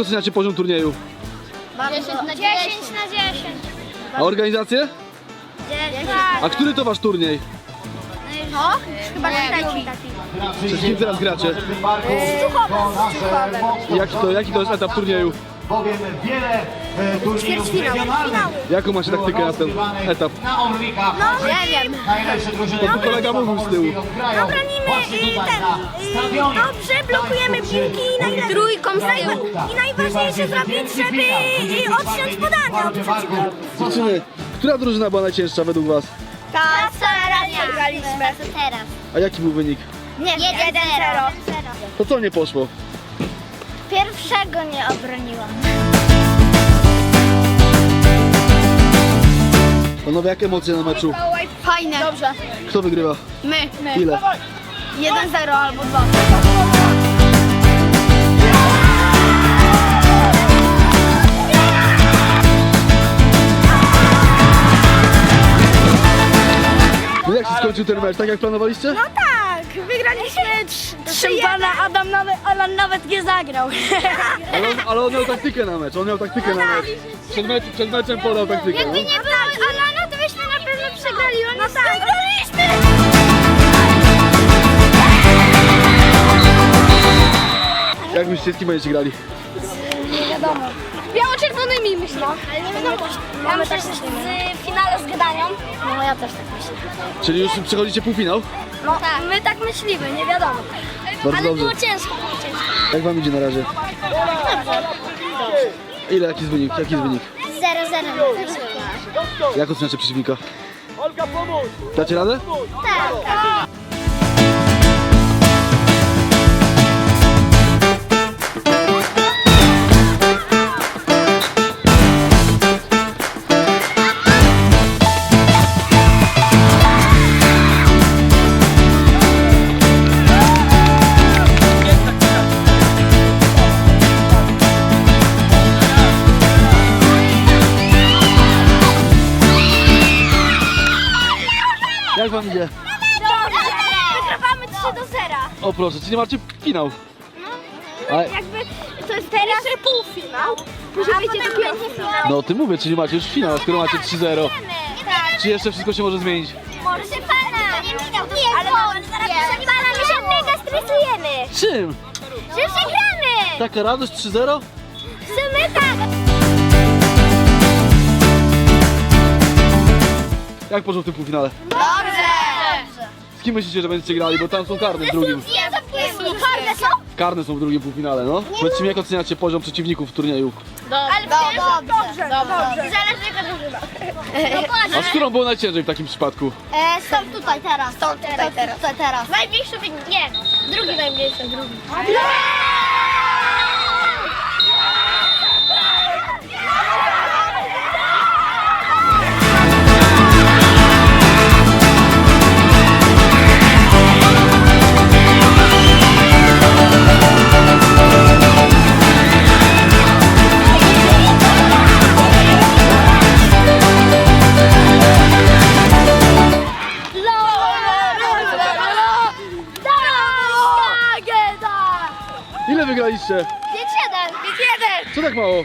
Jak oceniacie poziom turnieju? 10 na 10 na 10. A organizację? Tak. A który to wasz turniej? No, chyba trzeci. Przed kim teraz gracie? Jaki to, jaki to jest etap turnieju? Bowiem wiele e, turniejów regionalnych Jaką macie taktykę na ten etap? na Orlikach. No, nie wiem. Najlepsze drużyny To tu kolega mówił z tyłu. grają właśnie tutaj na stadionie. Dobrze, blokujemy piłki i najle- trójką z tyłu. I najważniejsze zrobić, żeby y, odciąć podanie od przeciwnika. Dziewczyny, która drużyna była najcięższa według was? Ta, teraz wygraliśmy. Teraz. A jaki był wynik? Nie, 1-0. To co nie poszło? Pierwszego nie obroniłam. Panowie, jakie emocje na meczu? Fajne. Dobrze. Kto wygrywa? My. Ile? 1-0 albo 2. No jak się skończył ten mecz? Tak jak planowaliście? No tak, wygraliśmy trzy pana Adam nawet, Alan nawet nie zagrał. Ale on, ale on miał taktykę na mecz, on miał taktykę na mecz. Przed, mecz, przed meczem podał taktykę. Jakby No? nie było Alana, to byśmy na pewno przegrali. No tak. Jak myślicie, z kim będziecie grali? Biało-czerwonymi myślę. Ale nie wiadomo. Ja myślę, że w finale z Gdanią. Ja też tak myślę. Czyli już przechodzicie półfinał? No tak. my tak myślimy, nie wiadomo. Bardzo Ale dobrze. było ciężko, było ciężko. Jak wam idzie na razie? Ile, jaki jest wynik? Jaki jest wynik? 0-0. Jak oceniacie przeciwnika? Dacie radę? Tak. Jak wam idzie? Dobrze. Wygrywamy 3 do 0. O proszę, czyli macie finał. A, Jakby to jest teraz jeszcze półfinał. Może będzie dopiero finał. no o tym mówię, czyli macie już finał, skoro macie 3-0. Tak. Czy jeszcze wszystko się może zmienić? Może pana. Nie minął. Nie, ale mamy zaraz pana. My się mega stresujemy. Czym? Że przegramy. Taka radość 3-0? Że my tak. Jak poszło w tym półfinale? Dobrze. Z kim myślicie, że będziecie grali? Bo tam są karne w drugim. Nie. Karne są? Karne są w drugim półfinale, no. Powiedzcie mi, jak oceniacie poziom przeciwników w turnieju? Ale dobrze. Dobrze. Dobrze. Zależy jaka drużyna. A z którą było najciężej w takim przypadku? E, stąd tutaj teraz. Stąd tutaj teraz. Tutaj teraz. Najmniejszy wynik. Nie. Drugi najmniejszy, drugi. Ile wygraliście? 5-1. 5-1. Co tak mało?